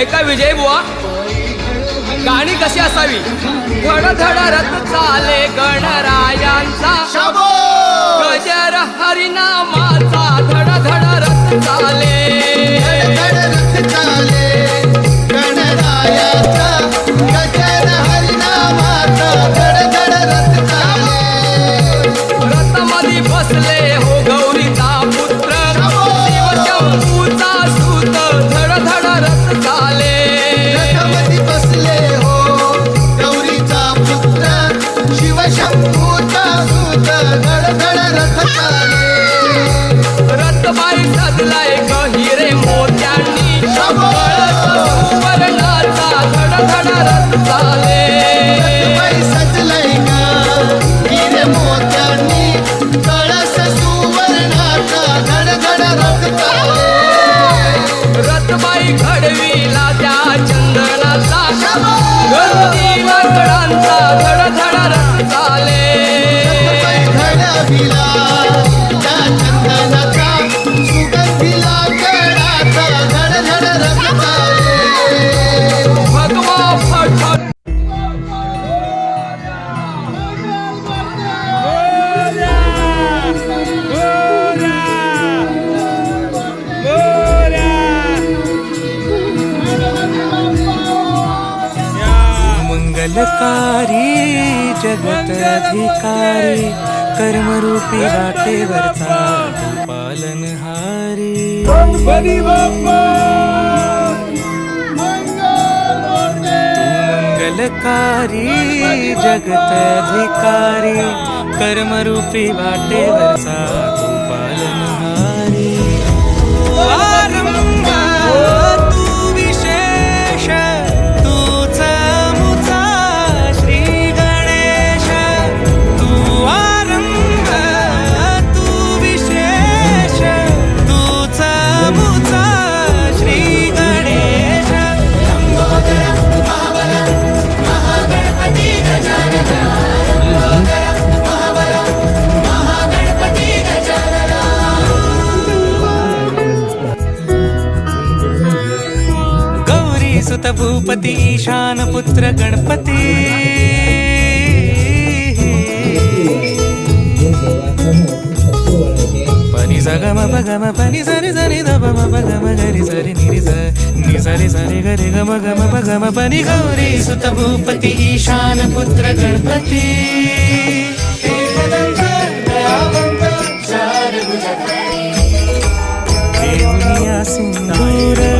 ऐका विजय बुवा. गाणी कशी असावी? धड धड रथ चाले गणरायांचा. शाबो गजर हरिनामाचा चाले. मंगलकारी जगत अधिकारी कर्मरूपी वाटेवरचा पालनहारी मंगलकारी जगत अधिकारी कर्मरूपी वाटेवरचा पालनहारी सुत भूपती ईशान पुत्र गणपती। पनी सगम पगम पनी सरी सरी द पम पगम गरी सरी निरी नि सरी सरी गरी गम गम पगम पनी गौरी सुत भूपती ईशान पुत्र गणपती सिंदूर।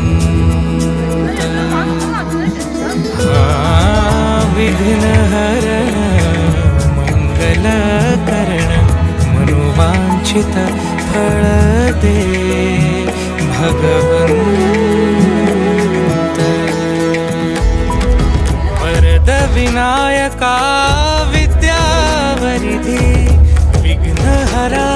विघ्नहर मङ्गलकरण मनोवाञ्छित फलदे भगवन् वरदविनायका विद्यावरिधि विघ्नहरा